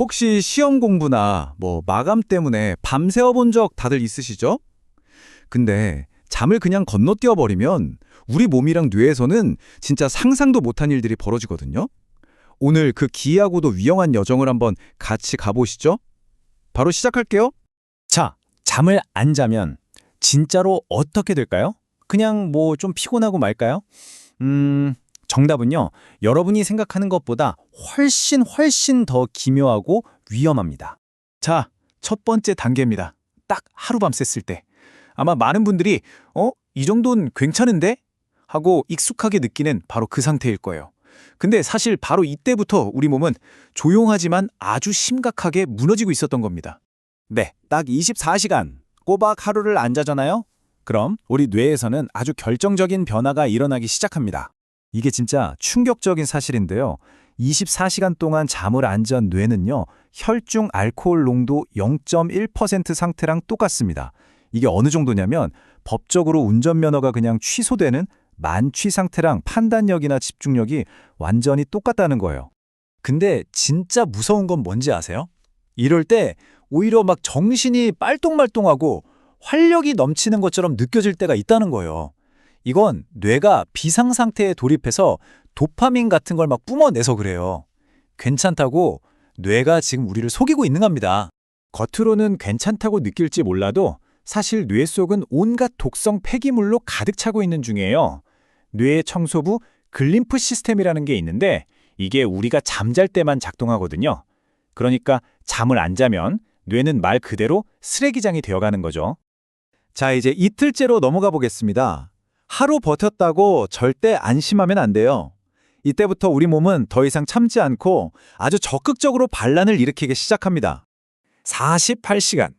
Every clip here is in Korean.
혹시 시험 공부나 뭐 마감 때문에 밤새워 본 적 다들 있으시죠? 근데 잠을 그냥 건너뛰어 버리면 우리 몸이랑 뇌에서는 진짜 상상도 못한 일들이 벌어지거든요. 오늘 그 기이하고도 위험한 여정을 한번 같이 가보시죠. 바로 시작할게요. 자, 잠을 안 자면 진짜로 어떻게 될까요? 그냥 뭐 좀 피곤하고 말까요? 음, 정답은요. 여러분이 생각하는 것보다 훨씬 훨씬 더 기묘하고 위험합니다. 자, 첫 번째 단계입니다. 딱 하룻밤 샜을 때. 아마 많은 분들이 어? 이 정도는 괜찮은데? 하고 익숙하게 느끼는 바로 그 상태일 거예요. 근데 사실 바로 이때부터 우리 몸은 조용하지만 아주 심각하게 무너지고 있었던 겁니다. 네, 딱 24시간 꼬박 하루를 안 자잖아요? 그럼 우리 뇌에서는 아주 결정적인 변화가 일어나기 시작합니다. 이게 진짜 충격적인 사실인데요. 24시간 동안 잠을 안 잔 뇌는요, 혈중 알코올 농도 0.1% 상태랑 똑같습니다. 이게 어느 정도냐면 법적으로 운전면허가 그냥 취소되는 만취 상태랑 판단력이나 집중력이 완전히 똑같다는 거예요. 근데 진짜 무서운 건 뭔지 아세요? 이럴 때 오히려 막 정신이 빨똥말똥하고 활력이 넘치는 것처럼 느껴질 때가 있다는 거예요. 이건 뇌가 비상 상태에 돌입해서 도파민 같은 걸 막 뿜어내서 그래요. 괜찮다고 뇌가 지금 우리를 속이고 있는 겁니다. 겉으로는 괜찮다고 느낄지 몰라도 사실 뇌 속은 온갖 독성 폐기물로 가득 차고 있는 중이에요. 뇌의 청소부 글림프 시스템이라는 게 있는데 이게 우리가 잠잘 때만 작동하거든요. 그러니까 잠을 안 자면 뇌는 말 그대로 쓰레기장이 되어가는 거죠. 자, 이제 이틀째로 넘어가 보겠습니다. 하루 버텼다고 절대 안심하면 안 돼요. 이때부터 우리 몸은 더 이상 참지 않고 아주 적극적으로 반란을 일으키기 시작합니다. 48시간,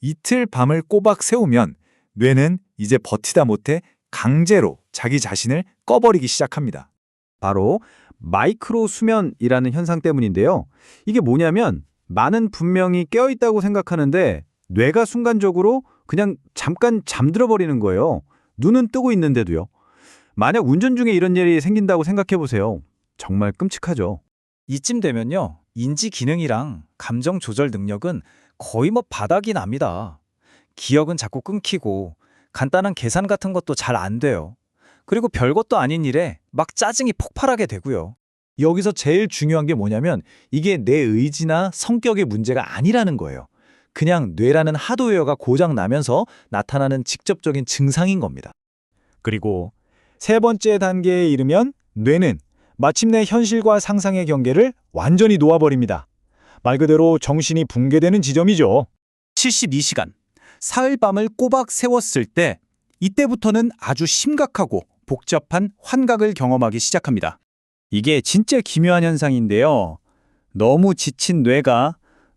이틀 밤을 꼬박 세우면 뇌는 이제 버티다 못해 강제로 자기 자신을 꺼버리기 시작합니다. 바로 마이크로 수면이라는 현상 때문인데요. 이게 뭐냐면 나는 분명히 깨어있다고 생각하는데 뇌가 순간적으로 그냥 잠깐 잠들어 버리는 거예요. 눈은 뜨고 있는데도요. 만약 운전 중에 이런 일이 생긴다고 생각해 보세요. 정말 끔찍하죠. 이쯤 되면요, 인지 기능이랑 감정 조절 능력은 거의 뭐 바닥이 납니다. 기억은 자꾸 끊기고 간단한 계산 같은 것도 잘 안 돼요. 그리고 별것도 아닌 일에 막 짜증이 폭발하게 되고요. 여기서 제일 중요한 게 뭐냐면 이게 내 의지나 성격의 문제가 아니라는 거예요. 그냥 뇌라는 하드웨어가 고장 나면서 나타나는 직접적인 증상인 겁니다. 그리고 세 번째 단계에 이르면 뇌는 마침내 현실과 상상의 경계를 완전히 놓아버립니다. 말 그대로 정신이 붕괴되는 지점이죠. 72시간, 사흘 밤을 꼬박 세웠을 때 이때부터는 아주 심각하고 복잡한 환각을 경험하기 시작합니다. 이게 진짜 기묘한 현상인데요. 너무 지친 뇌가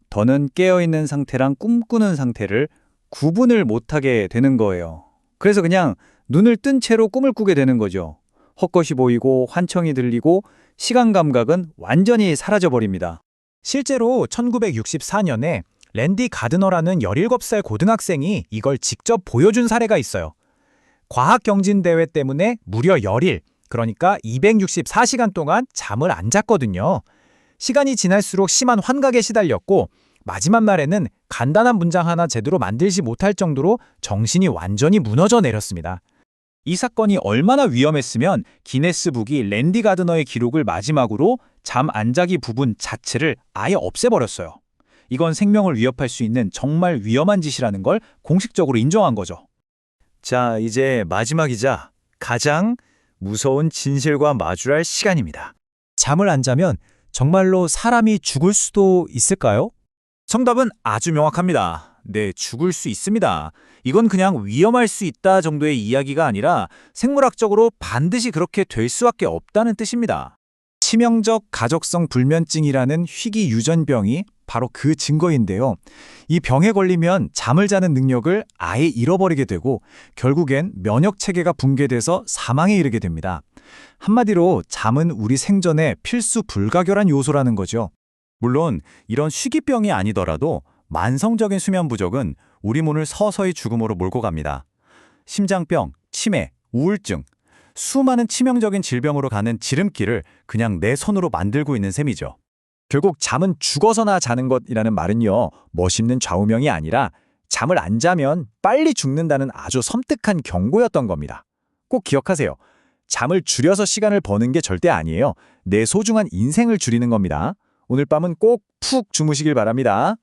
더는 깨어있는 상태랑 꿈꾸는 상태를 구분을 못하게 되는 거예요. 그래서 그냥 눈을 뜬 채로 꿈을 꾸게 되는 거죠. 헛것이 보이고 환청이 들리고 시간 감각은 완전히 사라져버립니다. 실제로 1964년에 랜디 가드너라는 17살 고등학생이 이걸 직접 보여준 사례가 있어요. 과학경진대회 때문에 무려 열일, 그러니까 264시간 동안 잠을 안 잤거든요. 시간이 지날수록 심한 환각에 시달렸고 마지막 날에는 간단한 문장 하나 제대로 만들지 못할 정도로 정신이 완전히 무너져 내렸습니다. 이 사건이 얼마나 위험했으면 기네스북이 랜디 가드너의 기록을 마지막으로 잠 안 자기 부분 자체를 아예 없애버렸어요. 이건 생명을 위협할 수 있는 정말 위험한 짓이라는 걸 공식적으로 인정한 거죠. 자, 이제 마지막이자 가장 무서운 진실과 마주할 시간입니다. 잠을 안 자면 정말로 사람이 죽을 수도 있을까요? 정답은 아주 명확합니다. 네, 죽을 수 있습니다. 이건 그냥 위험할 수 있다 정도의 이야기가 아니라 생물학적으로 반드시 그렇게 될 수밖에 없다는 뜻입니다. 치명적 가족성 불면증이라는 희귀 유전병이 바로 그 증거인데요. 이 병에 걸리면 잠을 자는 능력을 아예 잃어버리게 되고 결국엔 면역 체계가 붕괴돼서 사망에 이르게 됩니다. 한마디로 잠은 우리 생존의 필수 불가결한 요소라는 거죠. 물론 이런 희귀병이 아니더라도 만성적인 수면 부족은 우리 몸을 서서히 죽음으로 몰고 갑니다. 심장병, 치매, 우울증, 수많은 치명적인 질병으로 가는 지름길을 그냥 내 손으로 만들고 있는 셈이죠. 결국 잠은 죽어서나 자는 것이라는 말은요, 멋있는 좌우명이 아니라 잠을 안 자면 빨리 죽는다는 아주 섬뜩한 경고였던 겁니다. 꼭 기억하세요. 잠을 줄여서 시간을 버는 게 절대 아니에요. 내 소중한 인생을 줄이는 겁니다. 오늘 밤은 꼭 푹 주무시길 바랍니다.